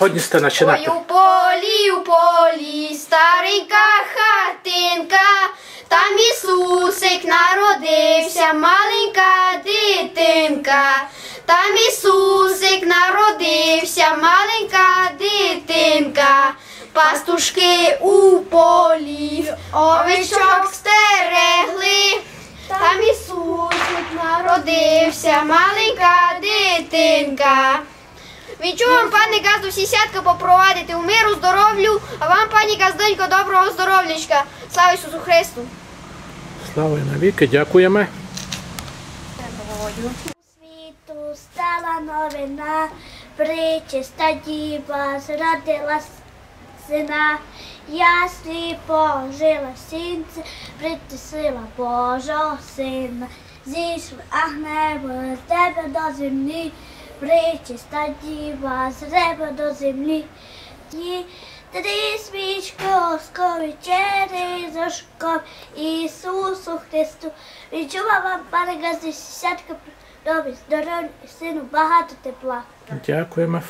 Годні сте Ой, у полі, у полі, старенька хатинка, там Ісусик народився, маленька дитинка, там Ісусик народився, маленька дитинка, пастушки у полі, овечок стерегли, там Ісусик народився, маленька дитинка. Відчув вам, пане Газду, всі сятка попровадити. У миру, здоров'ю, а вам, пані Газдонько, доброго здоров'ячка. Слава Ісусу Христу! Слава навіки, дякуємо. світу стала новина, причиста діва зродила сина, яслі пожила сінце, притисила Божого сина, зійшли агнево з тебе до землі, причиста діва з неба до землі. Ні, Три свічки оскові через ошков Ісусу Христу. Відчула вам, пане Газді, десятка добрі, здоров'я, сину, багато тепла. Дякуємо.